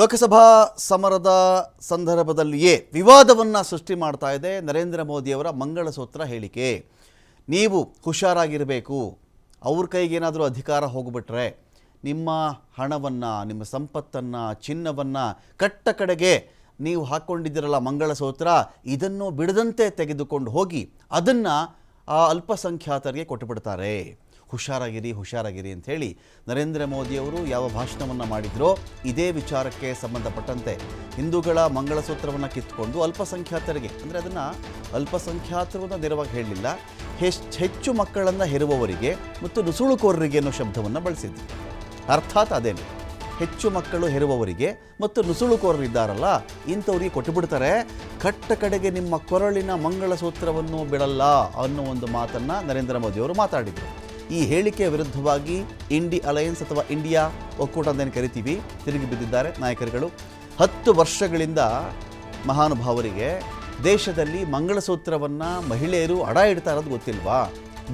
ಲೋಕಸಭಾ ಸಮರದ ಸಂದರ್ಭದಲ್ಲಿಯೇ ವಿವಾದವನ್ನು ಸೃಷ್ಟಿ ಮಾಡ್ತಾ ಇದೆ ನರೇಂದ್ರ ಮೋದಿಯವರ ಮಂಗಳಸೂತ್ರ ಹೇಳಿಕೆ. ನೀವು ಹುಷಾರಾಗಿರಬೇಕು. ಅವ್ರ ಕೈಗೇನಾದರೂ ಅಧಿಕಾರ ಹೋಗಿಬಿಟ್ರೆ ನಿಮ್ಮ ಹಣವನ್ನು, ನಿಮ್ಮ ಸಂಪತ್ತನ್ನು, ಚಿನ್ನವನ್ನು ಕಟ್ಟ ಕಡೆಗೆ ನೀವು ಹಾಕ್ಕೊಂಡಿದ್ದೀರಲ್ಲ ಮಂಗಳಸೂತ್ರ, ಇದನ್ನು ಬಿಡದಂತೆ ತೆಗೆದುಕೊಂಡು ಹೋಗಿ ಅದನ್ನು ಅಲ್ಪಸಂಖ್ಯಾತರಿಗೆ ಕೊಟ್ಟುಬಿಡ್ತಾರೆ ಹುಷಾರಾಗಿರಿ ಹುಷಾರಾಗಿರಿ ಹೇಳಿ ನರೇಂದ್ರ ಮೋದಿಯವರು ಯಾವ ಭಾಷಣವನ್ನು ಮಾಡಿದ್ರೋ ಇದೇ ವಿಚಾರಕ್ಕೆ ಸಂಬಂಧಪಟ್ಟಂತೆ ಹಿಂದೂಗಳ ಮಂಗಳಸೂತ್ರವನ್ನು ಕಿತ್ತುಕೊಂಡು ಅಲ್ಪಸಂಖ್ಯಾತರಿಗೆ, ಅಂದರೆ ಅದನ್ನು ಅಲ್ಪಸಂಖ್ಯಾತರು ನೇರವಾಗಿ ಹೇಳಲಿಲ್ಲ ಹೆಚ್ಚು ಹೆಚ್ಚು ಮಕ್ಕಳನ್ನು ಹೆರುವವರಿಗೆ ಮತ್ತು ನುಸುಳುಕೋರರಿಗೆ ಅನ್ನೋ ಶಬ್ದವನ್ನು ಬಳಸಿದ್ರು ಅರ್ಥಾತ್ ಅದೇನು? ಹೆಚ್ಚು ಮಕ್ಕಳು ಹೆರುವವರಿಗೆ ಮತ್ತು ನುಸುಳುಕೋರರಿದ್ದಾರಲ್ಲ ಇಂಥವ್ರಿಗೆ ಕೊಟ್ಟುಬಿಡ್ತಾರೆ, ಕಟ್ಟ ಕಡೆಗೆ ನಿಮ್ಮ ಕೊರಳಿನ ಮಂಗಳಸೂತ್ರವನ್ನು ಬಿಡಲ್ಲ ಅನ್ನೋ ಒಂದು ಮಾತನ್ನು ನರೇಂದ್ರ ಮೋದಿಯವರು ಮಾತಾಡಿದರು. ಈ ಹೇಳಿಕೆಯ ವಿರುದ್ಧವಾಗಿ ಇಂಡಿ ಅಲಯನ್ಸ್ ಅಥವಾ ಇಂಡಿಯಾ ಒಕ್ಕೂಟ ಅಂತೇನು ಕರಿತೀವಿ, ತಿರುಗಿ ಬಿದ್ದಿದ್ದಾರೆ ನಾಯಕರುಗಳು. ಹತ್ತು ವರ್ಷಗಳಿಂದ ಮಹಾನುಭಾವರಿಗೆ ದೇಶದಲ್ಲಿ ಮಂಗಳಸೂತ್ರವನ್ನು ಮಹಿಳೆಯರು ಅಡ ಇಡ್ತಾ ಇರೋದು ಗೊತ್ತಿಲ್ವಾ?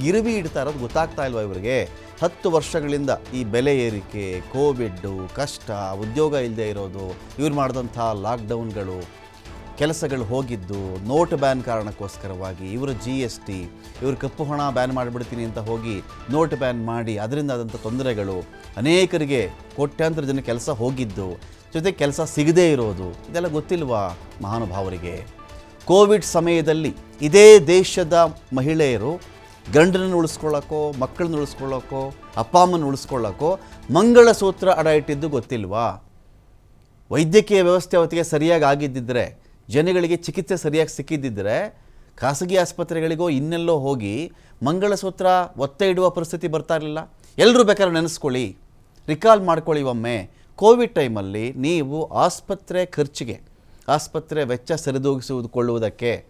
ಗಿರುವಿ ಇಡ್ತಾ ಇರೋದು ಗೊತ್ತಾಗ್ತಾ ಇಲ್ವಾ ಇವರಿಗೆ? ಹತ್ತು ವರ್ಷಗಳಿಂದ ಈ ಬೆಲೆ ಏರಿಕೆ ಕೋವಿಡ್ಡು ಕಷ್ಟ, ಉದ್ಯೋಗ ಇಲ್ಲದೆ ಇರೋದು, ಇವ್ರು ಮಾಡಿದಂಥ ಲಾಕ್ಡೌನ್ಗಳು ಕೆಲಸಗಳು ಹೋಗಿದ್ದು ನೋಟ್ ಬ್ಯಾನ್ ಕಾರಣಕ್ಕೋಸ್ಕರವಾಗಿ ಇವರು ಜಿ ಎಸ್ ಟಿ ಇವರು ಕಪ್ಪು ಹಣ ಬ್ಯಾನ್ ಮಾಡಿಬಿಡ್ತೀನಿ ಅಂತ ಹೋಗಿ ನೋಟ್ ಬ್ಯಾನ್ ಮಾಡಿ ಅದರಿಂದ ಆದಂಥ ತೊಂದರೆಗಳು ಅನೇಕರಿಗೆ ಕೋಟ್ಯಾಂತರ ಜನ ಕೆಲಸ ಹೋಗಿದ್ದು, ಜೊತೆ ಕೆಲಸ ಸಿಗದೇ ಇರೋದು, ಇದೆಲ್ಲ ಗೊತ್ತಿಲ್ವಾ ಮಹಾನುಭಾವರಿಗೆ? ಕೋವಿಡ್ ಸಮಯದಲ್ಲಿ ಇದೇ ದೇಶದ ಮಹಿಳೆಯರು ಗಂಡನನ್ನು ಉಳಿಸ್ಕೊಳ್ಳೋಕ್ಕೋ ಮಕ್ಕಳನ್ನ ಉಳಿಸ್ಕೊಳ್ಳೋಕ್ಕೋ ಅಪ್ಪ ಅಮ್ಮನ ಉಳಿಸ್ಕೊಳ್ಳೋಕ್ಕೋ ಮಂಗಳಸೂತ್ರ ಅಡ ಇಟ್ಟಿದ್ದು ಗೊತ್ತಿಲ್ವಾ? ವೈದ್ಯಕೀಯ ವ್ಯವಸ್ಥೆ ಅವತ್ತಿಗೆ ಸರಿಯಾಗಿ ಆಗಿದ್ದಿದ್ರೆ ಜನಗಳಿಗೆ ಚಿಕಿತ್ಸೆ ಸರಿಯಾಗಿ ಸಿಕ್ಕಿದ್ದಿದ್ದರೆ ಖಾಸಗಿ ಆಸ್ಪತ್ರೆಗಳಿಗೋ ಇನ್ನೆಲ್ಲೋ ಹೋಗಿ ಮಂಗಳಸೂತ್ರ ಒತ್ತೆ ಇಡುವ ಪರಿಸ್ಥಿತಿ ಬರ್ತಾ ಇರಲಿಲ್ಲ. ಎಲ್ಲರೂ ಬೇಕಾದ್ರೆ ನೆನೆಸ್ಕೊಳ್ಳಿ. ರಿಕಾಲ್ ಮಾಡ್ಕೊಳ್ಳಿ ಒಮ್ಮೆ. ಕೋವಿಡ್ ಟೈಮಲ್ಲಿ ನೀವು ಆಸ್ಪತ್ರೆ ಖರ್ಚಿಗೆ, ಆಸ್ಪತ್ರೆ ವೆಚ್ಚ ಸರಿದೂಗಿಸಿಕೊಳ್ಳುವುದಕ್ಕೆ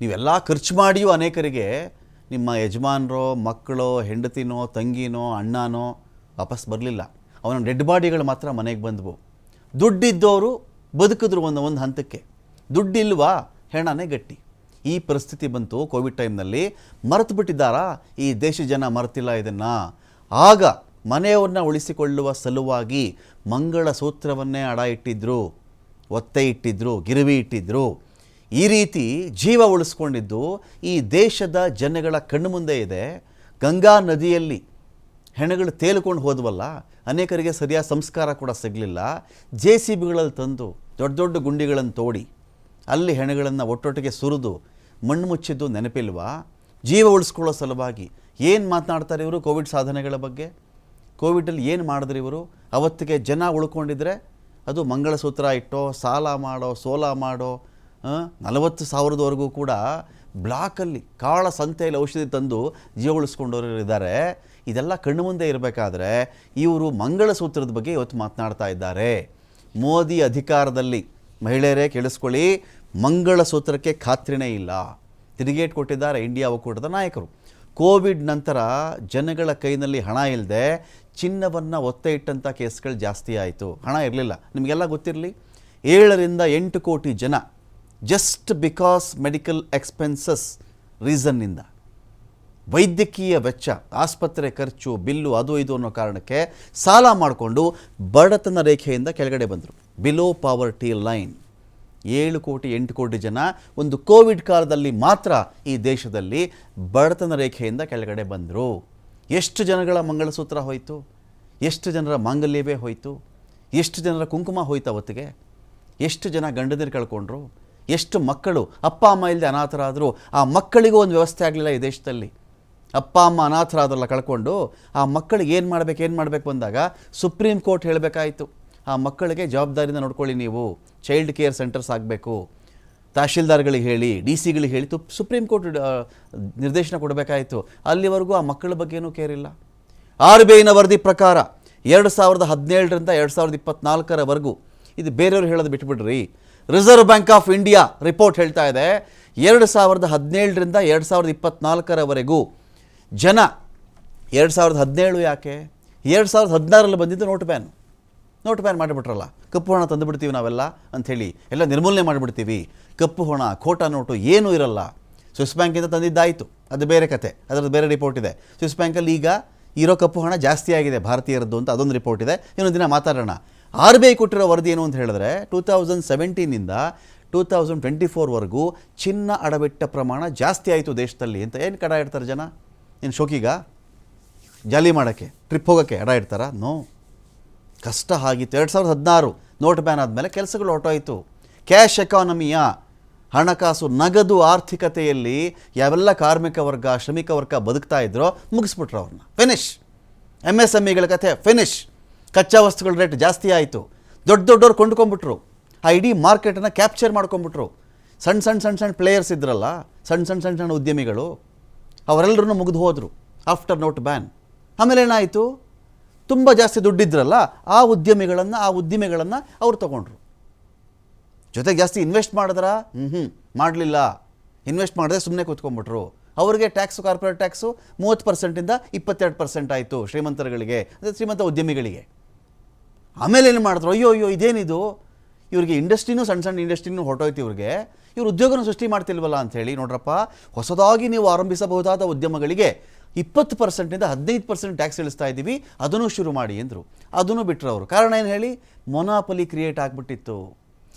ನೀವೆಲ್ಲ ಖರ್ಚು ಮಾಡಿಯೂ ಅನೇಕರಿಗೆ ನಿಮ್ಮ ಯಜಮಾನರೋ, ಮಕ್ಕಳೋ, ಹೆಂಡತಿನೋ, ತಂಗಿನೋ, ಅಣ್ಣನೋ ವಾಪಸ್ ಬರಲಿಲ್ಲ. ಅವನ ಡೆಡ್ ಬಾಡಿಗಳು ಮಾತ್ರ ಮನೆಗೆ ಬಂದವು. ದುಡ್ಡಿದ್ದವರು ಬದುಕಿದ್ರು ಒಂದು ಒಂದು ಹಂತಕ್ಕೆ. ದುಡ್ಡಿಲ್ವಾ? ಹೆಣನೇ ಗಟ್ಟಿ. ಈ ಪರಿಸ್ಥಿತಿ ಬಂತು ಕೋವಿಡ್ ಟೈಮ್ನಲ್ಲಿ. ಮರೆತು ಬಿಟ್ಟಿದ್ದಾರಾ? ಈ ದೇಶ ಜನ ಮರೆತಿಲ್ಲ ಇದನ್ನು. ಆಗ ಮನೆಯವ್ರನ್ನ ಉಳಿಸಿಕೊಳ್ಳುವ ಸಲುವಾಗಿ ಮಂಗಳ ಸೂತ್ರವನ್ನೇ ಅಡ ಇಟ್ಟಿದ್ರು. ಒತ್ತೆ ಇಟ್ಟಿದ್ರು, ಗಿರಿವಿ ಇಟ್ಟಿದ್ರು. ಈ ರೀತಿ ಜೀವ ಉಳಿಸ್ಕೊಂಡಿದ್ದು ಈ ದೇಶದ ಜನಗಳ ಕಣ್ಣು ಮುಂದೆ ಇದೆ. ಗಂಗಾ ನದಿಯಲ್ಲಿ ಹೆಣಗಳು ತೇಲ್ಕೊಂಡು ಹೋದ್ವಲ್ಲ ಅನೇಕರಿಗೆ ಸರಿಯಾದ ಸಂಸ್ಕಾರ ಕೂಡ ಸಿಗಲಿಲ್ಲ. ಜೆ ಸಿ ಬಿಗಳಲ್ಲಿ ತಂದು ದೊಡ್ಡ ದೊಡ್ಡ ಗುಂಡಿಗಳನ್ನು ತೋಡಿ, ಅಲ್ಲಿ ಹೆಣಗಳನ್ನು ಒಟ್ಟೊಟ್ಟಿಗೆ ಸುರಿದು, ಮಣ್ಣು ಮುಚ್ಚಿದ್ದು ನೆನಪಿಲ್ವಾ? ಜೀವ ಉಳಿಸ್ಕೊಳ್ಳೋ ಸಲುವಾಗಿ ಏನು ಮಾತನಾಡ್ತಾರೆ ಇವರು ಕೋವಿಡ್ ಸಾಧನೆಗಳ ಬಗ್ಗೆ? ಕೋವಿಡಲ್ಲಿ ಏನು ಮಾಡಿದ್ರು ಇವರು? ಅವತ್ತಿಗೆ ಜನ ಉಳ್ಕೊಂಡಿದ್ರೆ ಅದು ಮಂಗಳಸೂತ್ರ ಇಟ್ಟೋ, ಸಾಲ ಮಾಡೋ, ಸೋಲ ಮಾಡೋ ನಲವತ್ತು ಸಾವಿರದವರೆಗೂ ಕೂಡ ಬ್ಲಾಕಲ್ಲಿ ಕಾಳ ಸಂತೆಯಲ್ಲಿ ಔಷಧಿ ತಂದು ಜೀವ ಉಳಿಸ್ಕೊಂಡವರು ಇದ್ದಾರೆ. ಇದೆಲ್ಲ ಕಣ್ಣು ಮುಂದೆ ಇರಬೇಕಾದ್ರೆ ಇವರು ಮಂಗಳಸೂತ್ರದ ಬಗ್ಗೆ ಇವತ್ತು ಮಾತನಾಡ್ತಾ ಇದ್ದಾರೆ. ಮೋದಿ ಅಧಿಕಾರದಲ್ಲಿ ಮಹಿಳೆಯರೇ ಕೇಳಿಸ್ಕೊಳ್ಳಿ, ಮಂಗಳಸೂತ್ರಕ್ಕೆ ಖಾತ್ರಿನೇ ಇಲ್ಲ. ತಿರುಗೇಟ್ ಕೊಟ್ಟಿದ್ದಾರೆ ಇಂಡಿಯಾ ಒಕ್ಕೂಟದ ನಾಯಕರು. ಕೋವಿಡ್ ನಂತರ ಜನಗಳ ಕೈನಲ್ಲಿ ಹಣ ಇಲ್ಲದೆ ಚಿನ್ನವನ್ನು ಒತ್ತೆ ಇಟ್ಟಂಥ ಕೇಸ್ಗಳು ಜಾಸ್ತಿ ಆಯಿತು. ಹಣ ಇರಲಿಲ್ಲ. ನಿಮಗೆಲ್ಲ ಗೊತ್ತಿರಲಿ? ಏಳರಿಂದ ಎಂಟು ಕೋಟಿ ಜನ ಜಸ್ಟ್ ಬಿಕಾಸ್ ಮೆಡಿಕಲ್ ಎಕ್ಸ್ಪೆನ್ಸಸ್ ರೀಸನ್ನಿಂದ ವೈದ್ಯಕೀಯ ವೆಚ್ಚ, ಆಸ್ಪತ್ರೆ ಖರ್ಚು, ಬಿಲ್ಲು ಅದು ಇದು ಅನ್ನೋ ಕಾರಣಕ್ಕೆ ಸಾಲ ಮಾಡಿಕೊಂಡು ಬಡತನ ರೇಖೆಯಿಂದ ಕೆಳಗಡೆ ಬಂದರು. ಬಿಲೋ ಪಾವರ್ಟಿ ಲೈನ್ ಏಳು ಕೋಟಿ, ಎಂಟು ಕೋಟಿ ಜನ ಒಂದು ಕೋವಿಡ್ ಕಾಲದಲ್ಲಿ ಮಾತ್ರ ಈ ದೇಶದಲ್ಲಿ ಬಡತನ ರೇಖೆಯಿಂದ ಕೆಳಗಡೆ ಬಂದರು. ಎಷ್ಟು ಜನಗಳ ಮಂಗಳಸೂತ್ರ ಹೋಯಿತು? ಎಷ್ಟು ಜನರ ಮಾಂಗಲ್ಯವೇ ಹೋಯಿತು? ಎಷ್ಟು ಜನರ ಕುಂಕುಮ ಹೋಯ್ತು ಅವತ್ತಿಗೆ? ಎಷ್ಟು ಜನ ಗಂಡದಿರು ಕಳ್ಕೊಂಡ್ರು? ಎಷ್ಟು ಮಕ್ಕಳು ಅಪ್ಪ, ಅಮ್ಮ ಇಲ್ಲದೆ ಅನಾಥರಾದರೂ? ಆ ಮಕ್ಕಳಿಗೂ ಒಂದು ವ್ಯವಸ್ಥೆ ಆಗಲಿಲ್ಲ ಈ ದೇಶದಲ್ಲಿ. ಅಪ್ಪ, ಅಮ್ಮ ಅನಾಥರಾದ್ರಲ್ಲ ಕಳ್ಕೊಂಡು ಆ ಮಕ್ಕಳಿಗೆ ಏನು ಮಾಡಬೇಕು ಏನು ಮಾಡಬೇಕು ಬಂದಾಗ ಸುಪ್ರೀಂ ಕೋರ್ಟ್ ಹೇಳಬೇಕಾಯಿತು. ಆ ಮಕ್ಕಳಿಗೆ ಜವಾಬ್ದಾರಿಯಿಂದ ನೋಡ್ಕೊಳ್ಳಿ ನೀವು. ಚೈಲ್ಡ್ ಕೇರ್ ಸೆಂಟರ್ಸ್ ಆಗಬೇಕು. ತಹಶೀಲ್ದಾರ್ಗಳಿಗೆ ಹೇಳಿ, ಡಿ ಸಿಗಳಿಗೆ ಹೇಳಿ ತುಪ್, ಸುಪ್ರೀಂ ಕೋರ್ಟ್ ನಿರ್ದೇಶನ ಕೊಡಬೇಕಾಯಿತು. ಅಲ್ಲಿವರೆಗೂ ಆ ಮಕ್ಕಳ ಬಗ್ಗೆನೂ ಕೇರ್ ಇಲ್ಲ. ಆರ್ ಬಿ ಐನ ವರದಿ ಪ್ರಕಾರ ಎರಡು ಸಾವಿರದ ಹದಿನೇಳರಿಂದ ಎರಡು ಸಾವಿರದ ಇಪ್ಪತ್ನಾಲ್ಕರವರೆಗೂ, ಇದು ಬೇರೆಯವರು ಹೇಳೋದು ಬಿಟ್ಬಿಡ್ರಿ. Reserve Bank of India report ಹೇಳ್ತಾ ಇದೆ. ಎರಡು ಸಾವಿರದ ಹದಿನೇಳರಿಂದ ಎರಡು ಸಾವಿರದ ಇಪ್ಪತ್ನಾಲ್ಕರವರೆಗೂ ಜನ, ಎರಡು ಸಾವಿರದ ಹದಿನೇಳು ಯಾಕೆ? ಎರಡು ಸಾವಿರದ ಹದಿನಾರರಲ್ಲಿ ಬಂದಿದ್ದು ನೋಟ್ ಬ್ಯಾನ್ ನೋಟ್ ಬ್ಯಾನ್ ಮಾಡಿಬಿಟ್ರಲ್ಲ. ಕಪ್ಪು ಹಣ ತಂದುಬಿಡ್ತೀವಿ ನಾವೆಲ್ಲ ಅಂಥೇಳಿ ಎಲ್ಲ ನಿರ್ಮೂಲನೆ ಮಾಡಿಬಿಡ್ತೀವಿ. ಕಪ್ಪು ಹಣ ಖೋಟಾ ನೋಟು ಏನೂ ಇರಲ್ಲ. ಸ್ವಿಸ್ ಬ್ಯಾಂಕಿಂದ ತಂದಿದ್ದಾಯಿತು. ಅದು ಬೇರೆ ಕತೆ. ಅದರದ್ದು ಬೇರೆ ರಿಪೋರ್ಟ್ ಇದೆ. ಸ್ವಿಸ್ ಬ್ಯಾಂಕಲ್ಲಿ ಈಗ ಇರೋ ಕಪ್ಪು ಹಣ ಜಾಸ್ತಿ ಆಗಿದೆ ಭಾರತೀಯರದ್ದು ಅಂತ ಅದೊಂದು ರಿಪೋರ್ಟ್ ಇದೆ. ಇನ್ನೊಂದು ದಿನ ಮಾತಾಡೋಣ. ಆರ್ ಬಿ ಐ ಕೊಟ್ಟಿರೋ ವರದಿ ಏನು ಅಂತ ಹೇಳಿದ್ರೆ ಟೂ ತೌಸಂಡ್ ಸೆವೆಂಟೀನಿಂದ ಟೂ ತೌಸಂಡ್ ಟ್ವೆಂಟಿ ಫೋರ್ವರೆಗೂ ಚಿನ್ನ ಅಡವಿಟ್ಟ ಪ್ರಮಾಣ ಜಾಸ್ತಿ ಆಯಿತು ದೇಶದಲ್ಲಿ ಅಂತ ಏನು ಕಡ ಇಡ್ತಾರೆ ಜನ? ಏನು ಶೋಕಿಗ ಜಾಲಿ ಮಾಡೋಕ್ಕೆ ಟ್ರಿಪ್ ಹೋಗೋಕ್ಕೆ ಎಡ ಇಡ್ತಾರಾ? ನೋ ಕಷ್ಟ ಆಗಿತ್ತು. ಎರಡು ಸಾವಿರದ ಹದಿನಾರು ನೋಟ್ ಬ್ಯಾನ್ ಆದಮೇಲೆ ಕೆಲಸಗಳು ಹೊಟ್ಟೋಯಿತು ಕ್ಯಾಶ್ ಎಕಾನಮಿಯ ಹಣಕಾಸು ನಗದು ಆರ್ಥಿಕತೆಯಲ್ಲಿ ಯಾವೆಲ್ಲ ಕಾರ್ಮಿಕ ವರ್ಗ, ಶ್ರಮಿಕ ವರ್ಗ ಬದುಕ್ತಾ ಇದ್ರೋ ಮುಗಿಸ್ಬಿಟ್ರು ಅವ್ರನ್ನ. ಫಿನಿಶ್ ಎಂ ಎಸ್ ಎಂ ಇಗಳ ಕಥೆ ಫಿನಿಶ್ ಕಚ್ಚಾ ವಸ್ತುಗಳ ರೇಟ್ ಜಾಸ್ತಿ ಆಯಿತು. ದೊಡ್ಡ ದೊಡ್ಡವ್ರು ಕೊಂಡ್ಕೊಂಬಿಟ್ರು ಆ ಇಡೀ ಮಾರ್ಕೆಟನ್ನು ಕ್ಯಾಪ್ಚರ್ ಮಾಡ್ಕೊಂಡ್ಬಿಟ್ರು. ಸಣ್ಣ ಸಣ್ಣ ಸಣ್ಣ ಸಣ್ಣ ಪ್ಲೇಯರ್ಸ್ ಇದ್ರಲ್ಲ ಸಣ್ಣ ಸಣ್ಣ ಸಣ್ಣ ಸಣ್ಣ ಉದ್ಯಮಿಗಳು. ಅವರೆಲ್ಲರೂ ಮುಗಿದು ಹೋದರು. ಆಫ್ಟರ್ ನೋಟ್ ಬ್ಯಾನ್ ಆಮೇಲೆ ಏನಾಯಿತು? ತುಂಬ ಜಾಸ್ತಿ ದುಡ್ಡಿದ್ರಲ್ಲ, ಆ ಉದ್ಯಮಿಗಳನ್ನು, ಆ ಉದ್ದಿಮೆಗಳನ್ನು ಅವ್ರು ತಗೊಂಡ್ರು. ಜೊತೆಗೆ ಜಾಸ್ತಿ ಇನ್ವೆಸ್ಟ್ ಮಾಡಿದ್ರ? ಹ್ಞೂ ಹ್ಞೂ ಮಾಡಲಿಲ್ಲ. ಇನ್ವೆಸ್ಟ್ ಮಾಡಿದ್ರೆ ಸುಮ್ಮನೆ ಕೂತ್ಕೊಂಡ್ಬಿಟ್ರು. ಅವ್ರಿಗೆ ಟ್ಯಾಕ್ಸು ಕಾರ್ಪೊರೇಟ್ ಟ್ಯಾಕ್ಸು ಮೂವತ್ತು ಪರ್ಸೆಂಟಿಂದ ಇಪ್ಪತ್ತೆರಡು ಪರ್ಸೆಂಟ್ ಆಯಿತು ಶ್ರೀಮಂತರುಗಳಿಗೆ, ಅಂದರೆ ಶ್ರೀಮಂತ ಉದ್ಯಮಿಗಳಿಗೆ. ಆಮೇಲೆ ಏನು ಮಾಡಿದ್ರು? ಅಯ್ಯೋ ಅಯ್ಯೋ, ಇದೇನಿದು? ಇವ್ರಿಗೆ ಇಂಡಸ್ಟ್ರಿನೂ ಸಣ್ಣ ಸಣ್ಣ ಇಂಡಸ್ಟ್ರಿನೂ ಹೊರಟೋಯ್ತು ಇವ್ರಿಗೆ. ಇವ್ರು ಉದ್ಯೋಗವನ್ನು ಸೃಷ್ಟಿ ಮಾಡ್ತಿಲ್ವಲ್ಲ ಅಂಥೇಳಿ ನೋಡ್ರಪ್ಪ, ಹೊಸದಾಗಿ ನೀವು ಆರಂಭಿಸಬಹುದಾದ ಉದ್ಯಮಗಳಿಗೆ ಇಪ್ಪತ್ತು ಪರ್ಸೆಂಟಿಂದ ಹದಿನೈದು ಪರ್ಸೆಂಟ್ ಟ್ಯಾಕ್ಸ್ ಇಳಿಸ್ತಾ ಇದ್ದೀವಿ, ಅದನ್ನು ಶುರು ಮಾಡಿ ಅಂದರು ಅದನ್ನು ಬಿಟ್ಟರು ಅವರು. ಕಾರಣ ಏನು ಹೇಳಿ? ಮೊನಾಪಲಿ ಕ್ರಿಯೇಟ್ ಆಗಿಬಿಟ್ಟಿತ್ತು.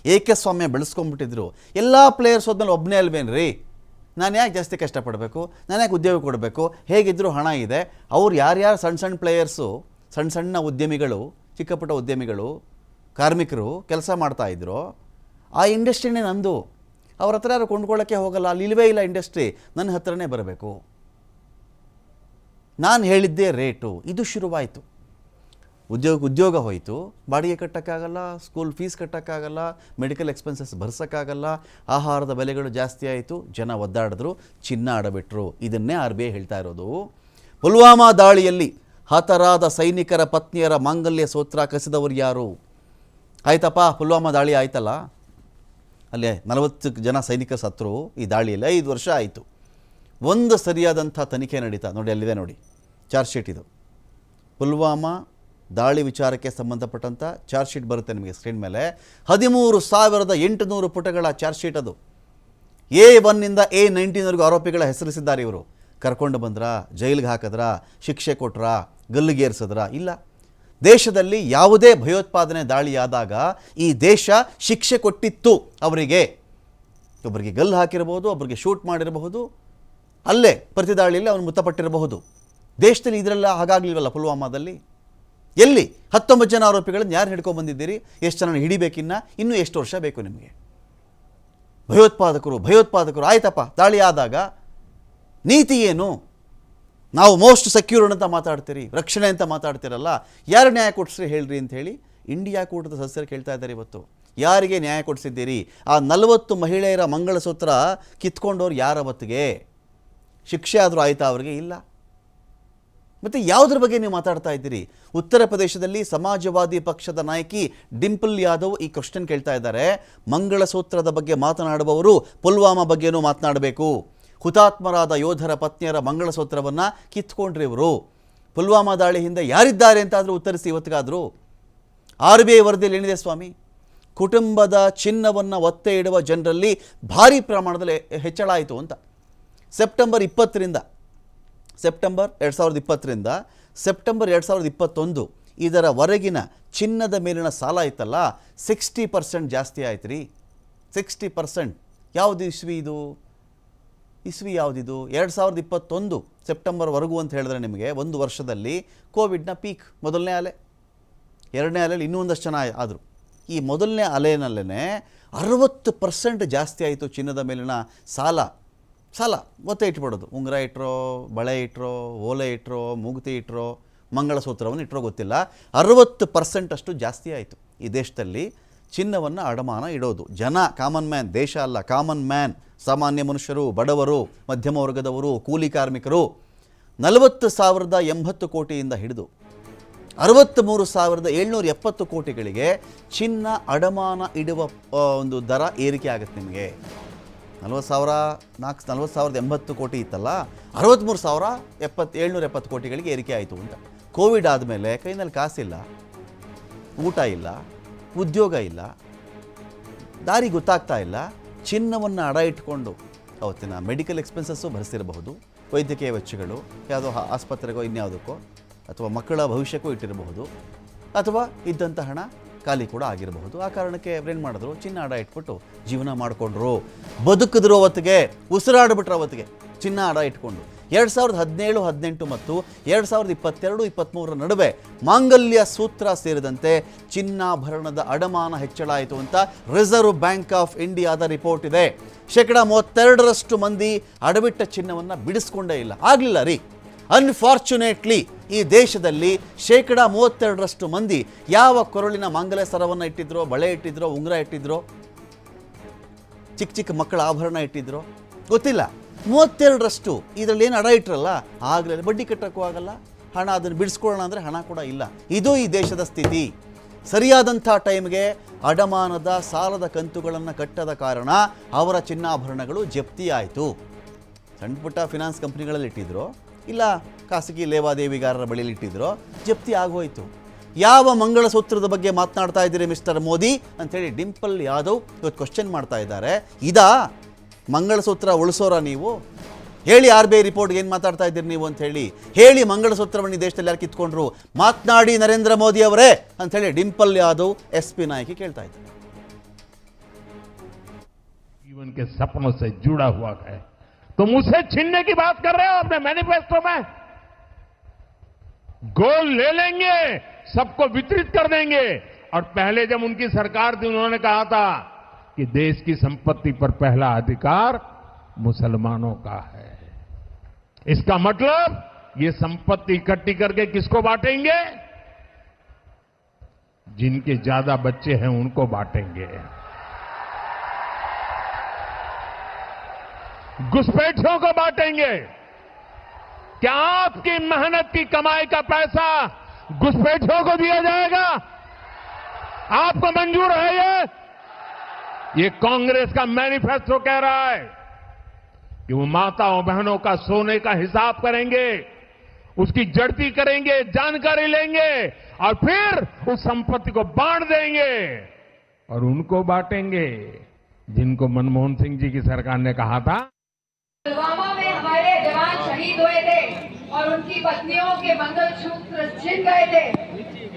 ಏಕಸ್ವಾಮ್ಯ ಬೆಳೆಸ್ಕೊಂಡ್ಬಿಟ್ಟಿದ್ರು? ಎಲ್ಲ ಪ್ಲೇಯರ್ಸ್ ಹೋದ್ಮೇಲೆ ಒಬ್ಬನೇ ಅಲ್ವೇನ್ರಿ ನಾನು ಯಾಕೆ ಜಾಸ್ತಿ ಕಷ್ಟಪಡಬೇಕು? ನಾನು ಯಾಕೆ ಉದ್ಯೋಗ ಕೊಡಬೇಕು? ಹೇಗಿದ್ದರೂ ಹಣ ಇದೆ. ಅವ್ರು ಯಾರ್ಯಾರು ಸಣ್ಣ ಸಣ್ಣ ಪ್ಲೇಯರ್ಸು ಸಣ್ಣ ಸಣ್ಣ ಉದ್ಯಮಿಗಳು, ಚಿಕ್ಕಪುಟ್ಟ ಉದ್ಯಮಿಗಳು, ಕಾರ್ಮಿಕರು ಕೆಲಸ ಮಾಡ್ತಾಯಿದ್ರು ಆ ಇಂಡಸ್ಟ್ರಿನೇ ನಂದು. ಅವ್ರ ಹತ್ರ ಯಾರು ಕೊಂಡ್ಕೊಳ್ಳೋಕ್ಕೆ ಹೋಗಲ್ಲ, ಅಲ್ಲಿ ಇಲ್ಲವೇ ಇಲ್ಲ ಇಂಡಸ್ಟ್ರಿ ನನ್ನ ಹತ್ರನೇ ಬರಬೇಕು. ನಾನು ಹೇಳಿದ್ದೇ ರೇಟು ಇದು ಶುರುವಾಯಿತು. ಉದ್ಯೋಗ ಉದ್ಯೋಗ ಹೋಯಿತು. ಬಾಡಿಗೆ ಕಟ್ಟೋಕ್ಕಾಗಲ್ಲ ಸ್ಕೂಲ್ ಫೀಸ್ ಕಟ್ಟೋಕ್ಕಾಗಲ್ಲ ಮೆಡಿಕಲ್ ಎಕ್ಸ್ಪೆನ್ಸಸ್ ಭರಿಸೋಕ್ಕಾಗಲ್ಲ ಆಹಾರದ ಬೆಲೆಗಳು ಜಾಸ್ತಿ ಆಯಿತು. ಜನ ಒದ್ದಾಡಿದ್ರು, ಚಿನ್ನ ಆಡಬಿಟ್ರು. ಇದನ್ನೇ ಆರ್ ಬಿ ಹೇಳ್ತಾ ಇರೋದು. ಪುಲ್ವಾಮಾ ದಾಳಿಯಲ್ಲಿ ಹತರಾದ ಸೈನಿಕರ ಪತ್ನಿಯರ ಮಾಂಗಲ್ಯ ಸೂತ್ರ ಕಸಿದವರು ಯಾರು? ಆಯ್ತಪ್ಪ, ಪುಲ್ವಾಮಾ ದಾಳಿ ಆಯ್ತಲ್ಲ? ಅಲ್ಲೇ ನಲವತ್ತು ಜನ ಸೈನಿಕ ಸತ್ರು ಈ ದಾಳಿಯಲ್ಲಿ ಐದು ವರ್ಷ ಆಯಿತು. ಒಂದು ಸರಿಯಾದಂಥ ತನಿಖೆ ನಡೀತಾ, ನೋಡಿ ಅಲ್ಲಿದೆ ನೋಡಿ, ಚಾರ್ಜ್ ಶೀಟ್ ಇದು. ಪುಲ್ವಾಮಾ ದಾಳಿ ವಿಚಾರಕ್ಕೆ ಸಂಬಂಧಪಟ್ಟಂಥ ಚಾರ್ಜ್ ಶೀಟ್ ಬರುತ್ತೆ ನಿಮಗೆ ಸ್ಕ್ರೀನ್ ಮೇಲೆ. ಹದಿಮೂರು ಸಾವಿರದ ಎಂಟುನೂರು ಪುಟಗಳ ಚಾರ್ಜ್ ಶೀಟ್ ಅದು. ಎ ಒನ್ನಿಂದ ಎ ನೈನ್ಟೀನ್ವರೆಗೂ ಆರೋಪಿಗಳ ಹೆಸರಿಸಿದ್ದಾರೆ ಇವರು. ಕರ್ಕೊಂಡು ಬಂದ್ರಾ, ಜೈಲಿಗೆ ಹಾಕಿದ್ರಾ, ಶಿಕ್ಷೆ ಕೊಟ್ರಾ, ಗಲ್ಲಿಗೇರಿಸಿದ್ರಾ, ಇಲ್ಲ. ದೇಶದಲ್ಲಿ ಯಾವುದೇ ಭಯೋತ್ಪಾದನೆ ದಾಳಿಯಾದಾಗ ಈ ದೇಶ ಶಿಕ್ಷೆ ಕೊಟ್ಟಿತ್ತು. ಅವರಿಗೆ ಒಬ್ಬರಿಗೆ ಗಲ್ಲು ಹಾಕಿರಬಹುದು ಒಬ್ಬರಿಗೆ ಶೂಟ್ ಮಾಡಿರಬಹುದು, ಅಲ್ಲೇ ಪ್ರತಿ ದಾಳಿಯಲ್ಲಿ ಅವನು ಮೃತಪಟ್ಟಿರಬಹುದು. ದೇಶದಲ್ಲಿ ಇದರೆಲ್ಲ ಹಾಗಾಗಲಿಲ್ವಲ್ಲ ಪುಲ್ವಾಮಾದಲ್ಲಿ? ಎಲ್ಲಿ? ಹತ್ತೊಂಬತ್ತು ಜನ ಆರೋಪಿಗಳನ್ನು ಯಾರು ಹಿಡ್ಕೊಂಡು ಬಂದಿದ್ದೀರಿ? ಎಷ್ಟು ಜನ ಹಿಡಿಬೇಕಿನ್ನ? ಇನ್ನೂ ಎಷ್ಟು ವರ್ಷ ಬೇಕು ನಿಮಗೆ? ಭಯೋತ್ಪಾದಕರು ಭಯೋತ್ಪಾದಕರು, ಆಯ್ತಪ್ಪ, ದಾಳಿ ಆದಾಗ ನೀತಿ ಏನು? ನಾವು ಮೋಸ್ಟ್ ಸೆಕ್ಯೂರ್ಡ್ ಅಂತ ಮಾತಾಡ್ತೀರಿ, ರಕ್ಷಣೆ ಅಂತ ಮಾತಾಡ್ತೀರಲ್ಲ, ಯಾರು ನ್ಯಾಯ ಕೊಡಿಸ್ರಿ ಹೇಳ್ರಿ ಅಂತ ಹೇಳಿ ಇಂಡಿಯಾ ಕೂಟದ ಸದಸ್ಯರು ಕೇಳ್ತಾ ಇದ್ದಾರೆ ಇವತ್ತು. ಯಾರಿಗೆ ನ್ಯಾಯ ಕೊಡಿಸಿದ್ದೀರಿ? ಆ ನಲವತ್ತು ಮಹಿಳೆಯರ ಮಂಗಳಸೂತ್ರ ಕಿತ್ಕೊಂಡವ್ರು ಯಾರವತ್ತಿಗೆ ಶಿಕ್ಷೆ ಆದರೂ ಆಯಿತಾ ಅವರಿಗೆ? ಇಲ್ಲ. ಮತ್ತು ಯಾವುದ್ರ ಬಗ್ಗೆ ನೀವು ಮಾತಾಡ್ತಾ ಇದ್ದೀರಿ? ಉತ್ತರ ಪ್ರದೇಶದಲ್ಲಿ ಸಮಾಜವಾದಿ ಪಕ್ಷದ ನಾಯಕಿ ಡಿಂಪಲ್ ಯಾದವ್ ಈ ಕ್ವಶನ್ ಕೇಳ್ತಾ ಇದ್ದಾರೆ. ಮಂಗಳಸೂತ್ರದ ಬಗ್ಗೆ ಮಾತನಾಡುವವರು ಪುಲ್ವಾಮಾ ಬಗ್ಗೆನೂ ಮಾತನಾಡಬೇಕು. ಹುತಾತ್ಮರಾದ ಯೋಧರ ಪತ್ನಿಯರ ಮಂಗಳಸೂತ್ರವನ್ನು ಕಿತ್ಕೊಂಡ್ರಿ ಇವರು. ಪುಲ್ವಾಮಾ ದಾಳಿ ಹಿಂದೆ ಯಾರಿದ್ದಾರೆ ಅಂತಾದರೂ ಉತ್ತರಿಸಿ ಇವತ್ತಿಗಾದರೂ. ಆರ್ ಬಿ ಐ ವರದಿಯಲ್ಲಿ ಏನಿದೆ ಸ್ವಾಮಿ? ಕುಟುಂಬದ ಚಿನ್ನವನ್ನು ಒತ್ತೆ ಇಡುವ ಜನರಲ್ಲಿ ಭಾರಿ ಪ್ರಮಾಣದಲ್ಲಿ ಹೆಚ್ಚಳ ಆಯಿತು ಅಂತ. ಸೆಪ್ಟೆಂಬರ್ ಇಪ್ಪತ್ತರಿಂದ, ಸೆಪ್ಟೆಂಬರ್ ಎರಡು ಸಾವಿರದ ಇಪ್ಪತ್ತರಿಂದ, ಸೆಪ್ಟೆಂಬರ್ ಎರಡು ಸಾವಿರದ ಇಪ್ಪತ್ತೊಂದು ಇದರವರೆಗಿನ ಚಿನ್ನದ ಮೇಲಿನ ಸಾಲ ಇತ್ತಲ್ಲ ಸಿಕ್ಸ್ಟಿ ಪರ್ಸೆಂಟ್ ಜಾಸ್ತಿ ಆಯ್ತು ರೀ ಸಿಕ್ಸ್ಟಿ ಪರ್ಸೆಂಟ್. ಯಾವುದು ಇಸ್ವಿ ಇದು? ಇಸ್ವಿ ಯಾವುದಿದು? ಎರಡು ಸಾವಿರದ ಇಪ್ಪತ್ತೊಂದು ಸೆಪ್ಟೆಂಬರ್ವರೆಗೂ ಅಂತ ಹೇಳಿದ್ರೆ ನಿಮಗೆ ಒಂದು ವರ್ಷದಲ್ಲಿ ಕೋವಿಡ್ನ ಪೀಕ್, ಮೊದಲನೇ ಅಲೆ. ಎರಡನೇ ಅಲೆಯಲ್ಲಿ ಇನ್ನೂ ಒಂದಷ್ಟು ಜನ ಆದರು. ಈ ಮೊದಲನೇ ಅಲೆಯಲ್ಲೇ ಅರವತ್ತು ಪರ್ಸೆಂಟ್ ಜಾಸ್ತಿ ಆಯಿತು ಚಿನ್ನದ ಮೇಲಿನ ಸಾಲ. ಸಾಲ, ಒತ್ತೆ ಇಟ್ಬಿಡೋದು. ಉಂಗುರ ಇಟ್ಟರೋ ಬಳೆ ಇಟ್ಟರೋ ಓಲೆ ಇಟ್ಟರೋ ಮೂಗುತಿ ಇಟ್ಟರೋ ಮಂಗಳಸೂತ್ರವನ್ನು ಇಟ್ಟರೋ ಗೊತ್ತಿಲ್ಲ. ಅರವತ್ತು ಪರ್ಸೆಂಟ್ ಅಷ್ಟು ಜಾಸ್ತಿ ಆಯಿತು ಈ ದೇಶದಲ್ಲಿ. ಚಿನ್ನವನ್ನು ಅಡಮಾನ ಇಡೋದು. ಜನ ಕಾಮನ್ ಮ್ಯಾನ್ ದೇಶ ಅಲ್ಲ ಕಾಮನ್ ಮ್ಯಾನ್ ಸಾಮಾನ್ಯ ಮನುಷ್ಯರು, ಬಡವರು, ಮಧ್ಯಮ ವರ್ಗದವರು, ಕೂಲಿ ಕಾರ್ಮಿಕರು ನಲವತ್ತು ಸಾವಿರದ ಎಂಬತ್ತು ಕೋಟಿಯಿಂದ ಹಿಡಿದು ಅರವತ್ತ್ಮೂರು ಸಾವಿರದ ಏಳ್ನೂರ ಎಪ್ಪತ್ತು ಕೋಟಿಗಳಿಗೆ ಚಿನ್ನ, ಅಡಮಾನ ಇಡುವ ಒಂದು ದರ ಏರಿಕೆ ಆಗುತ್ತೆ ನಿಮಗೆ. ನಲ್ವತ್ತು ಸಾವಿರ, ನಾಲ್ಕು, ನಲ್ವತ್ತು ಸಾವಿರದ ಎಂಬತ್ತು ಕೋಟಿ ಇತ್ತಲ್ಲ ಅರವತ್ತ್ಮೂರು ಸಾವಿರ ಎಪ್ಪತ್ತು, ಏಳ್ನೂರ ಎಪ್ಪತ್ತು ಕೋಟಿಗಳಿಗೆ ಏರಿಕೆ ಆಯಿತು ಅಂತ. ಕೋವಿಡ್ ಆದಮೇಲೆ ಕೈನಲ್ಲಿ ಕಾಸಿಲ್ಲ, ಊಟ ಇಲ್ಲ ಉದ್ಯೋಗ ಇಲ್ಲ, ದಾರಿ ಗೊತ್ತಾಗ್ತಾ ಇಲ್ಲ, ಚಿನ್ನವನ್ನು ಅಡ ಇಟ್ಕೊಂಡು ಅವತ್ತಿನ ಮೆಡಿಕಲ್ ಎಕ್ಸ್ಪೆನ್ಸಸ್ಸು ಭರಿಸಿರಬಹುದು ವೈದ್ಯಕೀಯ ವೆಚ್ಚಗಳು, ಯಾವುದೋ ಆಸ್ಪತ್ರೆಗೋ ಇನ್ಯಾವುದಕ್ಕೋ, ಅಥವಾ ಮಕ್ಕಳ ಭವಿಷ್ಯಕ್ಕೂ ಇಟ್ಟಿರಬಹುದು, ಅಥವಾ ಇದ್ದಂಥ ಹಣ ಖಾಲಿ ಕೂಡ ಆಗಿರಬಹುದು. ಆ ಕಾರಣಕ್ಕೆ ಅವ್ರೇನು ಮಾಡಿದ್ರು? ಚಿನ್ನ ಅಡ ಇಟ್ಬಿಟ್ಟು ಜೀವನ ಮಾಡಿಕೊಂಡ್ರು. ಬದುಕಿದ್ರು ಅವತ್ತಿಗೆ, ಉಸಿರಾಡ್ಬಿಟ್ರು ಅವತ್ತಿಗೆ, ಚಿನ್ನ ಅಡ ಇಟ್ಕೊಂಡು. ಎರಡು ಸಾವಿರದ ಹದಿನೇಳು, ಹದಿನೆಂಟು ಮತ್ತು ಎರಡು ಸಾವಿರದ ಇಪ್ಪತ್ತೆರಡು ಇಪ್ಪತ್ತ್ಮೂರರ ನಡುವೆ ಮಾಂಗಲ್ಯ ಸೂತ್ರ ಸೇರಿದಂತೆ ಚಿನ್ನಾಭರಣದ ಅಡಮಾನ ಹೆಚ್ಚಳ ಆಯಿತು ಅಂತ ರಿಸರ್ವ್ ಬ್ಯಾಂಕ್ ಆಫ್ ಇಂಡಿಯಾದ ರಿಪೋರ್ಟ್ ಇದೆ. ಶೇಕಡ ಮೂವತ್ತೆರಡರಷ್ಟು ಮಂದಿ ಅಡವಿಟ್ಟ ಚಿನ್ನವನ್ನು ಬಿಡಿಸ್ಕೊಂಡೇ ಇಲ್ಲ. ಆಗಲಿಲ್ಲ ರೀ. ಅನ್ಫಾರ್ಚುನೇಟ್ಲಿ ಈ ದೇಶದಲ್ಲಿ ಶೇಕಡ ಮೂವತ್ತೆರಡರಷ್ಟು ಮಂದಿ ಯಾವ ಕೊರಳಿನ ಮಾಂಗಲ್ಯ ಸರವನ್ನು ಇಟ್ಟಿದ್ರೋ, ಬಳೆ ಇಟ್ಟಿದ್ರೋ, ಉಂಗುರ ಇಟ್ಟಿದ್ರೋ, ಚಿಕ್ಕ ಚಿಕ್ಕ ಮಕ್ಕಳ ಆಭರಣ ಇಟ್ಟಿದ್ರೋ, ಗೊತ್ತಿಲ್ಲ. ಮೂವತ್ತೆರಡರಷ್ಟು ಇದರಲ್ಲಿ ಏನು ಅಡ ಇಟ್ಟರಲ್ಲ ಆಗಲೇ ಬಡ್ಡಿ ಕಟ್ಟೋಕ್ಕೂ ಆಗಲ್ಲ, ಹಣ ಅದನ್ನು ಬಿಡಿಸ್ಕೊಳ್ಳೋಣ ಅಂದರೆ ಹಣ ಕೂಡ ಇಲ್ಲ. ಇದು ಈ ದೇಶದ ಸ್ಥಿತಿ. ಸರಿಯಾದಂಥ ಟೈಮ್ಗೆ ಅಡಮಾನದ ಸಾಲದ ಕಂತುಗಳನ್ನು ಕಟ್ಟದ ಕಾರಣ ಅವರ ಚಿನ್ನಾಭರಣಗಳು ಜಪ್ತಿ ಆಯಿತು. ಸಣ್ಣ ಪುಟ್ಟ ಫಿನಾನ್ಸ್ ಕಂಪ್ನಿಗಳಲ್ಲಿ ಇಟ್ಟಿದ್ರು, ಇಲ್ಲ ಖಾಸಗಿ ಲೇವಾದೇವಿಗಾರರ ಬಳಿಯಲ್ಲಿ ಇಟ್ಟಿದ್ರು, ಜಪ್ತಿ ಆಗೋಯಿತು. ಯಾವ ಮಂಗಳಸೂತ್ರದ ಬಗ್ಗೆ ಮಾತನಾಡ್ತಾ ಇದ್ದೀರಿ ಮಿಸ್ಟರ್ ಮೋದಿ? ಅಂಥೇಳಿ ಡಿಂಪಲ್ ಯಾದವ್ ಇವತ್ತು ಕ್ವಶನ್ ಮಾಡ್ತಾ ಇದ್ದಾರೆ. ಇದಾ ಮಂಗಳಸೂತ್ರ ಉಳಿಸೋರ ನೀವು ಹೇಳಿ ಆರ್ ಬಿ ಐ ರಿಪೋರ್ಟ್ಗೆ ಏನು ಮಾತಾಡ್ತಾ ಇದ್ದೀರಿ ನೀವು ಅಂತ ಹೇಳಿ ಹೇಳಿ ಮಂಗಳಸೂತ್ರವನ್ನು ಈ ದೇಶದಲ್ಲಿ ಯಾರು ಕಿತ್ಕೊಂಡ್ರು ಮಾತನಾಡಿ ನರೇಂದ್ರ ಮೋದಿ ಅವರೇ ಅಂಥೇಳಿ ಡಿಂಪಲ್ ಯಾದವ್ ಎಸ್ ಪಿ ನಾಯಕಿ ಕೇಳ್ತಾ ಇದ್ದಾರೆ जीवन के सपनों से जुड़ा हुआ है तुम उसे छीनने की बात कर रहे हो अपने मैनिफेस्टो में गोल ले लेंगे सबको वितरित कर देंगे और पहले जब उनकी सरकार थी उन्होंने कहा था कि देश की संपत्ति पर पहला अधिकार मुसलमानों का है। इसका मतलब ये संपत्ति इकट्ठी करके किसको बांटेंगे? जिनके ज़्यादा बच्चे हैं, उनको बांटेंगे। घुसपैठियों को बांटेंगे। क्या आपकी मेहनत की कमाई का पैसा घुसपैठियों को दिया जाएगा? आपको मंजूर है ये? ये कांग्रेस का मैनिफेस्टो कह रहा है कि वो माताओं बहनों का सोने का हिसाब करेंगे, उसकी जड़ती करेंगे, जानकारी लेंगे और फिर उस संपत्ति को बांट देंगे और उनको बांटेंगे, जिनको मनमोहन सिंह जी की सरकार ने कहा था। पुलवामा में हमारे जवान शहीद हुए थे और उनकी पत्नियों के मंगलसूत्र छिन गए थे।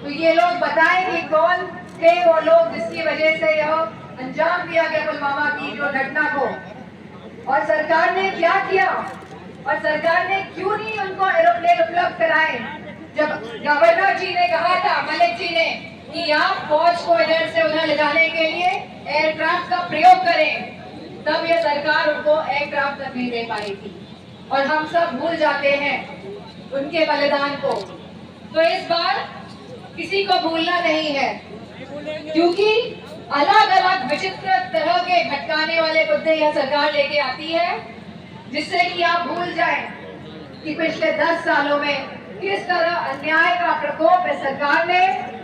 तो ये लोग बताएँ कि कौन थे वो लोग जिसकी वजह से यह अंजाम दिया गया पुलवामा की जो घटना को। और सरकार ने क्या किया? और सरकार ने क्यों नहीं उनको एरोप्लेन उपलब्ध कराए? जब गवर्नर जी ने कहा था, मलिक जी ने, कि आप फौज को इधर से उधर ले जाने के लिए एयरक्राफ्ट का प्रयोग करें, तब ये सरकार उनको एयरक्राफ्ट तक नहीं दे पाई थी और हम सब भूल जाते हैं उनके बलिदान को। तो इस बार किसी को भूलना नहीं है, क्योंकि अलग अलग विचित्र तरह के भटकाने वाले मुद्दे यह सरकार लेके आती है जिससे कि आप भूल जाएं कि पिछले दस सालों में किस तरह अन्याय का प्रकोप इस सरकार ने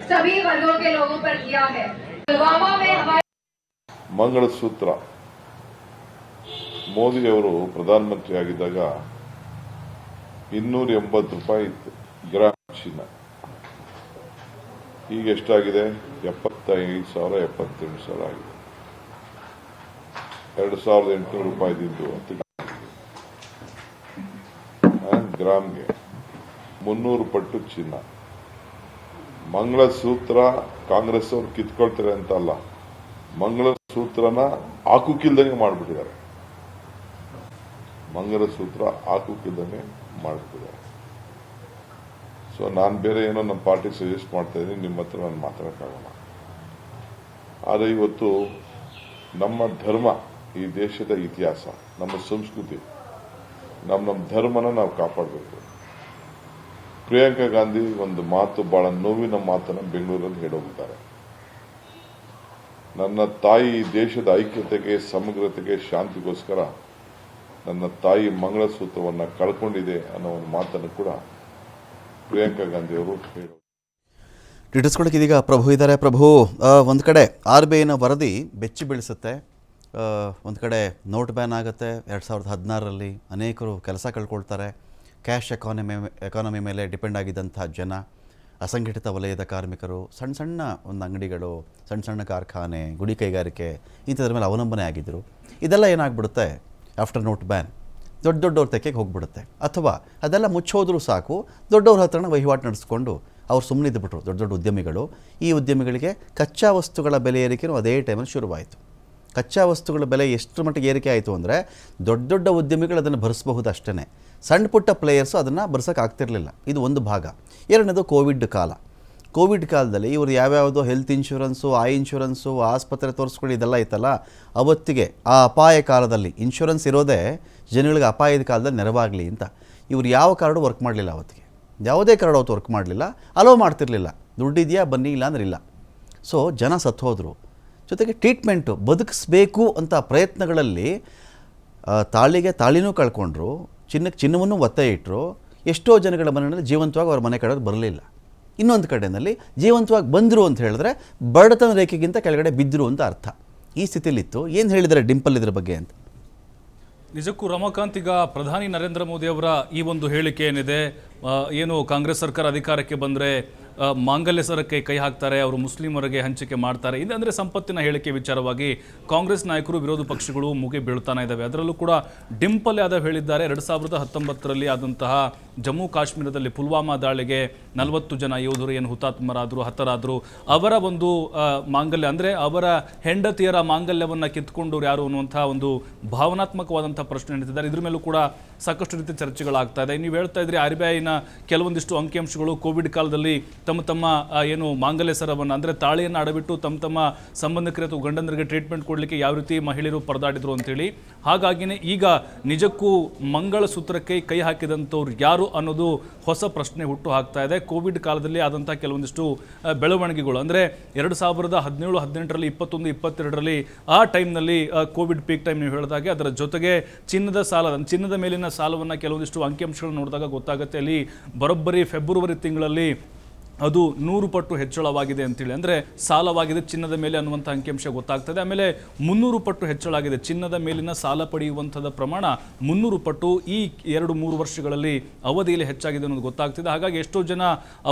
सभी वर्गों के लोगों पर किया है पुलवामा में हमारे ಮಂಗಳಸೂತ್ರ ಮೋದಿಯವರು ಪ್ರಧಾನಮಂತ್ರಿ ಆಗಿದ್ದಾಗ ಇನ್ನೂರ ಎಂಬತ್ತು ರೂಪಾಯಿ ಇತ್ತು ಗ್ರಾಮ್ ಚಿನ್ನ ಈಗ ಎಷ್ಟಾಗಿದೆ ಎಪ್ಪತ್ತೈದು ಸಾವಿರ, ಎಪ್ಪತ್ತೆಂಟು ಸಾವಿರ ಆಗಿದೆ. ಎರಡು ಸಾವಿರದ ಎಂಟುನೂರು ರೂಪಾಯಿ ಇದ್ದಿದ್ದು ಅಂತ ಗ್ರಾಮ್ಗೆ ಮುನ್ನೂರು ಪಟ್ಟು ಚಿನ್ನ. ಮಂಗಳ ಸೂತ್ರ ಕಾಂಗ್ರೆಸ್ ಅವ್ರು ಕಿತ್ಕೊಳ್ತಾರೆ ಅಂತ ಅಲ್ಲ ಮಂಗಳಸೂತ್ರನ ಹಾಕುಕಿಲ್ದಂಗೆ ಮಾಡಿಬಿಟ್ಟಿದ್ದಾರೆ. ಮಂಗಲಸೂತ್ರ ಹಾಕುಕಿಲ್ದಂಗೆ ಮಾಡಿಬಿಟ್ಟಿದ್ದಾರೆ. ಸೊ ನಾನು ಬೇರೆ ಏನೋ ನಮ್ಮ ಪಾರ್ಟಿಗೆ ಸಜೆಸ್ಟ್ ಮಾಡ್ತಾ ಇದ್ದೀನಿ ನಿಮ್ಮ ಹತ್ರ ನಾನು ಮಾತಾಡೋಕ್ಕಾಗಲ್ಲ. ಆದರೆ ಇವತ್ತು ನಮ್ಮ ಧರ್ಮ ಈ ದೇಶದ ಇತಿಹಾಸ, ನಮ್ಮ ಸಂಸ್ಕೃತಿ ನಮ್ಮ ನಮ್ಮ ಧರ್ಮನ ನಾವು ಕಾಪಾಡಬೇಕು. ಪ್ರಿಯಾಂಕಾ ಗಾಂಧಿ ಒಂದು ಮಾತು ಬಹಳ ನೋವಿನ ಮಾತನ್ನು ಬೆಂಗಳೂರಲ್ಲಿ ಹೇಳೋಗಿದ್ದಾರೆ. ನನ್ನ ತಾಯಿ ದೇಶದ ಐಕ್ಯತೆಗೆ, ಸಮಗ್ರತೆಗೆ, ಶಾಂತಿಗೋಸ್ಕರ ನನ್ನ ತಾಯಿ ಮಂಗಳಸೂತ್ರವನ್ನು ಕಳ್ಕೊಂಡಿದೆ ಅನ್ನೋ ಒಂದು ಮಾತನ್ನು ಕೂಡ ಪ್ರಿಯಾಂಕಾ ಗಾಂಧಿ ಅವರು ಹೇಳೋದು. ಡಿಟೇಲ್ಸ್ಕೊಳಕ್ಕೆ ಇದೀಗ ಪ್ರಭು ಇದ್ದಾರೆ. ಪ್ರಭು ಒಂದು ಕಡೆ ಆರ್ ಬಿ ಐನ ವರದಿ ಬೆಚ್ಚಿ ಬೀಳಿಸುತ್ತೆ. ಒಂದು ಕಡೆ ನೋಟ್ ಬ್ಯಾನ್ ಆಗುತ್ತೆ. ಎರಡು ಸಾವಿರದ ಹದಿನಾರರಲ್ಲಿ ಅನೇಕರು ಕೆಲಸ ಕಳ್ಕೊಳ್ತಾರೆ. ಕ್ಯಾಶ್ ಎಕಾನಮಿ ಎಕಾನಮಿ ಮೇಲೆ ಡಿಪೆಂಡ್ ಆಗಿದ್ದಂಥ ಜನ, ಅಸಂಘಟಿತ ವಲಯದ ಕಾರ್ಮಿಕರು ಸಣ್ಣ ಸಣ್ಣ ಒಂದು ಅಂಗಡಿಗಳು ಸಣ್ಣ ಸಣ್ಣ ಕಾರ್ಖಾನೆ, ಗುಡಿ ಕೈಗಾರಿಕೆ, ಇಂಥದ್ರ ಮೇಲೆ ಅವಲಂಬನೆ ಆಗಿದ್ದರು ಇದೆಲ್ಲ ಏನಾಗ್ಬಿಡುತ್ತೆ? After note ban. ದೊಡ್ಡ ದೊಡ್ಡವ್ರ ತೆಕ್ಕೆಗೆ ಹೋಗ್ಬಿಡುತ್ತೆ. ಅಥವಾ ಅದೆಲ್ಲ ಮುಚ್ಚೋದ್ರೂ ಸಾಕು, ದೊಡ್ಡವ್ರ ಹತ್ರನ ವಹಿವಾಟು ನಡೆಸ್ಕೊಂಡು ಅವ್ರು ಸುಮ್ಮನೆ ಇದ್ದುಬಿಟ್ರು ದೊಡ್ಡ ದೊಡ್ಡ ಉದ್ಯಮಿಗಳು. ಈ ಉದ್ಯಮಿಗಳಿಗೆ ಕಚ್ಚಾ ವಸ್ತುಗಳ ಬೆಲೆ ಏರಿಕೆಯೂ ಅದೇ ಟೈಮಲ್ಲಿ ಶುರುವಾಯಿತು. ಕಚ್ಚಾ ವಸ್ತುಗಳ ಬೆಲೆ ಎಷ್ಟು ಮಟ್ಟಿಗೆ ಏರಿಕೆ ಆಯಿತು ಅಂದರೆ ದೊಡ್ಡ ದೊಡ್ಡ ಉದ್ಯಮಿಗಳು ಅದನ್ನು ಭರಿಸಬಹುದು ಅಷ್ಟೇ ಸಣ್ಣ ಪುಟ್ಟ ಪ್ಲೇಯರ್ಸು ಅದನ್ನು ಆಗ್ತಿರಲಿಲ್ಲ. ಇದು ಒಂದು ಭಾಗ. ಎರಡನೇದು ಕೋವಿಡ್ ಕಾಲ. ಕೋವಿಡ್ ಕಾಲದಲ್ಲಿ ಇವರು ಯಾವ್ಯಾವುದೋ ಹೆಲ್ತ್ ಇನ್ಶೂರೆನ್ಸು ಆ ಇನ್ಶೂರೆನ್ಸು ಆಸ್ಪತ್ರೆ ತೋರಿಸ್ಕೊಳ್ಳಿ ಇದೆಲ್ಲ ಇತ್ತಲ್ಲ, ಅವತ್ತಿಗೆ ಆ ಅಪಾಯ ಕಾಲದಲ್ಲಿ ಇನ್ಶೂರೆನ್ಸ್ ಇರೋದೇ ಜನಗಳಿಗೆ ಅಪಾಯದ ಕಾಲದಲ್ಲಿ ನೆರವಾಗಲಿ ಅಂತ. ಇವರು ಯಾವ ಕಾರ್ಡ್ ವರ್ಕ್ ಮಾಡಲಿಲ್ಲ ಅವತ್ತಿಗೆ. ಯಾವುದೇ ಕಾರ್ಡ್ ಅವತ್ತು ವರ್ಕ್ ಮಾಡಲಿಲ್ಲ. ಅಲೋ ಮಾಡ್ತಿರಲಿಲ್ಲ. ದುಡ್ಡಿದೆಯಾ, ಬನ್ನಿ ಇಲ್ಲ ಅಂದ್ರೆ ಇಲ್ಲ. ಸೊ ಜನ ಸತ್ತು ಹೋದರು ಜೊತೆಗೆ ಟ್ರೀಟ್ಮೆಂಟು ಬದುಕಿಸ್ಬೇಕು ಅಂತ ಪ್ರಯತ್ನಗಳಲ್ಲಿ ತಾಳಿಗೆ ತಾಳಿನೂ ಕಳ್ಕೊಂಡ್ರು. ಚಿನ್ನಕ್ಕೆ ಚಿನ್ನವನ್ನು ಒತ್ತೆ ಇಟ್ಟರು ಎಷ್ಟೋ ಜನಗಳ ಮನೆಯಲ್ಲಿ ಜೀವಂತವಾಗಿ ಅವ್ರ ಮನೆ ಕಡೆಯೋದು ಬರಲಿಲ್ಲ. ಇನ್ನೊಂದು ಕಡೆಯಲ್ಲಿ ಜೀವಂತವಾಗಿ ಬಂದರು ಅಂತ ಹೇಳಿದ್ರೆ ಬಡತನ ರೇಖೆಗಿಂತ ಕೆಳಗಡೆ ಬಿದ್ದರು ಅಂತ ಅರ್ಥ. ಈ ಸ್ಥಿತಿಲಿತ್ತು ಏನು ಹೇಳಿದರೆ ಡಿಂಪಲ್ ಇದ್ರ ಬಗ್ಗೆ ಅಂತ? ನಿಜಕ್ಕೂ ರಮಾಕಾಂತ್ ಈಗ ಪ್ರಧಾನಿ ನರೇಂದ್ರ ಮೋದಿ ಅವರ ಈ ಒಂದು ಹೇಳಿಕೆ ಏನಿದೆ? ಏನು ಕಾಂಗ್ರೆಸ್ ಸರ್ಕಾರ ಅಧಿಕಾರಕ್ಕೆ ಬಂದರೆ ಮಾಂಗಲ್ಯ ಸರಕ್ಕೆ ಕೈ ಹಾಕ್ತಾರೆ, ಅವರು ಮುಸ್ಲಿಮರಿಗೆ ಹಂಚಿಕೆ ಮಾಡ್ತಾರೆ. ಇದಂದ್ರೆ ಸಂಪತ್ತಿನ ಹೇಳಿಕೆ ವಿಚಾರವಾಗಿ ಕಾಂಗ್ರೆಸ್ ನಾಯಕರು, ವಿರೋಧ ಪಕ್ಷಗಳು ಮುಗಿ ಬೀಳ್ತಾನೆ ಇದ್ದಾವೆ ಅದರಲ್ಲೂ ಕೂಡ ಡಿಂಪಲ್ ಯಾದವ್ ಹೇಳಿದ್ದಾರೆ, ಎರಡು ಸಾವಿರದ ಹತ್ತೊಂಬತ್ತರಲ್ಲಿ ಆದಂತಹ ಜಮ್ಮು ಕಾಶ್ಮೀರದಲ್ಲಿ ಪುಲ್ವಾಮಾ ದಾಳಿಗೆ ನಲವತ್ತು ಜನ ಯೋಧರು ಏನು ಹುತಾತ್ಮರಾದರು, ಹತರಾದರು. ಅವರ ಒಂದು ಮಾಂಗಲ್ಯ ಅಂದರೆ ಅವರ ಹೆಂಡತಿಯರ ಮಾಂಗಲ್ಯವನ್ನು ಕಿತ್ಕೊಂಡವ್ರು ಯಾರು ಅನ್ನುವಂತಹ ಒಂದು ಭಾವನಾತ್ಮಕವಾದಂಥ ಪ್ರಶ್ನೆ ನಡೀತಿದ್ದಾರೆ. ಇದ್ರ ಮೇಲೂ ಕೂಡ ಸಾಕಷ್ಟು ರೀತಿಯ ಚರ್ಚೆಗಳಾಗ್ತಾ ಇದೆ. ನೀವು ಹೇಳ್ತಾ ಇದ್ರಿ, ಆರ್ ಬಿ ಐನ ಕೆಲವೊಂದಿಷ್ಟು ಅಂಕಿಅಂಶಗಳು ಕೋವಿಡ್ ಕಾಲದಲ್ಲಿ ತಮ್ಮ ತಮ್ಮ ಏನು ಮಾಂಗಲ್ಯ ಸರವನ್ನು, ಅಂದರೆ ತಾಳಿಯನ್ನು ಅಡಬಿಟ್ಟು ತಮ್ಮ ತಮ್ಮ ಸಂಬಂಧಿಕರ ಅಥವಾ ಗಂಡಂದರಿಗೆ ಟ್ರೀಟ್ಮೆಂಟ್ ಕೊಡಲಿಕ್ಕೆ ಯಾವ ರೀತಿ ಮಹಿಳೆಯರು ಪರದಾಡಿದ್ರು ಅಂತೇಳಿ. ಹಾಗಾಗಿನೇ ಈಗ ನಿಜಕ್ಕೂ ಮಂಗಳ ಸೂತ್ರಕ್ಕೆ ಕೈ ಹಾಕಿದಂಥವ್ರು ಯಾರು ಅನ್ನೋದು ಹೊಸ ಪ್ರಶ್ನೆ ಹುಟ್ಟು ಹಾಕ್ತಾ ಇದೆ. ಕೋವಿಡ್ ಕಾಲದಲ್ಲಿ ಆದಂಥ ಕೆಲವೊಂದಿಷ್ಟು ಬೆಳವಣಿಗೆಗಳು. ಅಂದರೆ ಎರಡು ಸಾವಿರದ ಹದಿನೇಳು, ಹದಿನೆಂಟರಲ್ಲಿ, ಇಪ್ಪತ್ತೊಂದು, ಇಪ್ಪತ್ತೆರಡರಲ್ಲಿ ಆ ಟೈಮ್ನಲ್ಲಿ ಕೋವಿಡ್ ಪೀಕ್ ಟೈಮ್ ನೀವು ಹೇಳಿದಾಗೆ ಅದರ ಜೊತೆಗೆ ಚಿನ್ನದ ಸಾಲ, ಚಿನ್ನದ ಮೇಲಿನ ಸಾಲವನ್ನು ಕೆಲವೊಂದಿಷ್ಟು ಅಂಕಿಅಂಶಗಳನ್ನು ನೋಡಿದಾಗ ಗೊತ್ತಾಗುತ್ತೆ. ಅಲ್ಲಿ ಬರೋಬ್ಬರಿ ಫೆಬ್ರವರಿ ತಿಂಗಳಲ್ಲಿ ಅದು ನೂರು ಪಟ್ಟು ಹೆಚ್ಚಳವಾಗಿದೆ ಅಂತೇಳಿ. ಅಂದರೆ ಸಾಲವಾಗಿದೆ ಚಿನ್ನದ ಮೇಲೆ ಅನ್ನುವಂಥ ಅಂಕಿಅಂಶ ಗೊತ್ತಾಗ್ತದೆ. ಆಮೇಲೆ ಮುನ್ನೂರು ಪಟ್ಟು ಹೆಚ್ಚಳ ಆಗಿದೆ ಚಿನ್ನದ ಮೇಲಿನ ಸಾಲ ಪಡೆಯುವಂಥದ ಪ್ರಮಾಣ ಮುನ್ನೂರು ಪಟ್ಟು ಈ ಎರಡು ಮೂರು ವರ್ಷಗಳಲ್ಲಿ ಅವಧಿಯಲ್ಲಿ ಹೆಚ್ಚಾಗಿದೆ ಅನ್ನೋದು ಗೊತ್ತಾಗ್ತಿದೆ. ಹಾಗಾಗಿ ಎಷ್ಟೋ ಜನ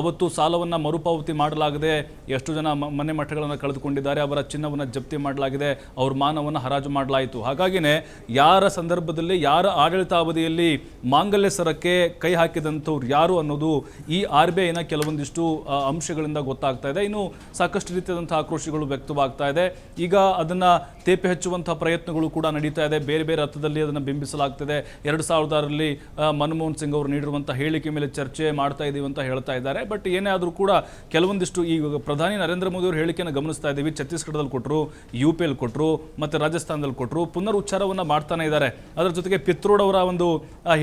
ಅವತ್ತು ಸಾಲವನ್ನು ಮರುಪಾವತಿ ಮಾಡಲಾಗದೆ, ಎಷ್ಟೋ ಜನ ಮನೆ ಮಠಗಳನ್ನು ಕಳೆದುಕೊಂಡಿದ್ದಾರೆ. ಅವರ ಚಿನ್ನವನ್ನು ಜಪ್ತಿ ಮಾಡಲಾಗಿದೆ. ಅವ್ರ ಮಾನವನ್ನು ಹರಾಜು ಮಾಡಲಾಯಿತು. ಹಾಗಾಗಿನೇ ಯಾರ ಸಂದರ್ಭದಲ್ಲಿ, ಯಾರ ಆಡಳಿತ ಅವಧಿಯಲ್ಲಿ ಮಾಂಗಲ್ಯ ಸರಕ್ಕೆ ಕೈ ಹಾಕಿದಂಥವ್ರು ಯಾರು ಅನ್ನೋದು ಈ ಆರ್ ಬಿ ಐನ ಕೆಲವೊಂದಿಷ್ಟು ಅಂಶಗಳಿಂದ ಗೊತ್ತಾಗ್ತಾ ಇದೆ. ಇನ್ನು ಸಾಕಷ್ಟು ರೀತಿಯಾದಂತಹ ಆಕ್ರೋಶಗಳು ವ್ಯಕ್ತವಾಗ್ತಾ ಇದೆ. ಈಗ ಅದನ್ನ ತೇಪೆ ಹಚ್ಚುವಂತಹ ಪ್ರಯತ್ನಗಳು ಕೂಡ ನಡೀತಾ ಇದೆ. ಬೇರೆ ಬೇರೆ ಅರ್ಥದಲ್ಲಿ ಅದನ್ನು ಬಿಂಬಿಸಲಾಗ್ತಿದೆ. ಎರಡು ಸಾವಿರದ ಆರರಲ್ಲಿ ಆ, ಮನಮೋಹನ್ ಸಿಂಗ್ ಅವರು ನೀಡಿರುವಂತಹ ಹೇಳಿಕೆ ಮೇಲೆ ಚರ್ಚೆ ಮಾಡ್ತಾ ಇದೀವಿ ಅಂತ ಹೇಳ್ತಾ ಇದ್ದಾರೆ. ಬಟ್ ಏನೇ ಆದರೂ ಕೂಡ ಕೆಲವೊಂದಿಷ್ಟು ಈ ಪ್ರಧಾನಿ ನರೇಂದ್ರ ಮೋದಿ ಅವರು ಹೇಳಿಕೆಯನ್ನು ಗಮನಿಸ್ತಾ ಇದ್ದೀವಿ ಛತ್ತೀಸ್ಗಢದಲ್ಲಿ ಕೊಟ್ಟರು ಯು ಪಿ ಎಲ್ ಕೊಟ್ಟರು ಮತ್ತು ರಾಜಸ್ಥಾನದಲ್ಲಿ ಕೊಟ್ಟರು ಪುನರುಚ್ಚಾರವನ್ನು ಮಾಡ್ತಾನೆ ಇದ್ದಾರೆ. ಅದರ ಜೊತೆಗೆ ಪಿತ್ರೋಡ್ ಅವರ ಒಂದು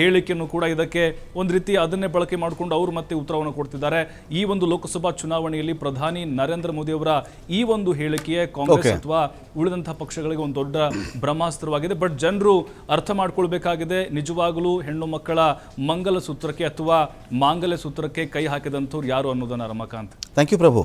ಹೇಳಿಕೆಯನ್ನು ಕೂಡ ಇದಕ್ಕೆ ಒಂದು ರೀತಿ ಅದನ್ನೇ ಬಳಕೆ ಮಾಡಿಕೊಂಡು ಅವರು ಮತ್ತೆ ಉತ್ತರವನ್ನು ಕೊಡ್ತಿದ್ದಾರೆ. ಈ ಒಂದು ಲೋಕಸಭಾ ಚುನಾವಣೆಯಲ್ಲಿ ಪ್ರಧಾನಿ ನರೇಂದ್ರ ಮೋದಿ ಅವರ ಈ ಒಂದು ಹೇಳಿಕೆಯೇ ಕಾಂಗ್ರೆಸ್. ಅಥವಾ ಉಳಿದಂತಹ ಪಕ್ಷಗಳಿಗೆ ಒಂದು ದೊಡ್ಡ ಬ್ರಹ್ಮಾಸ್ತ್ರವಾಗಿದೆ. ಬಟ್ ಜನರು ಅರ್ಥ ಮಾಡ್ಕೊಳ್ಬೇಕಾಗಿದೆ. ನಿಜವಾಗಲೂ ಹೆಣ್ಣು ಮಕ್ಕಳ ಮಂಗಲ ಸೂತ್ರಕ್ಕೆ ಅಥವಾ ಮಾಂಗಲ್ಯ ಸೂತ್ರಕ್ಕೆ ಕೈ ಹಾಕಿದಂಥವ್ರು ಯಾರು ಅನ್ನೋದನ್ನ ರಮಾಕಾಂತ್. Thank you Prabhu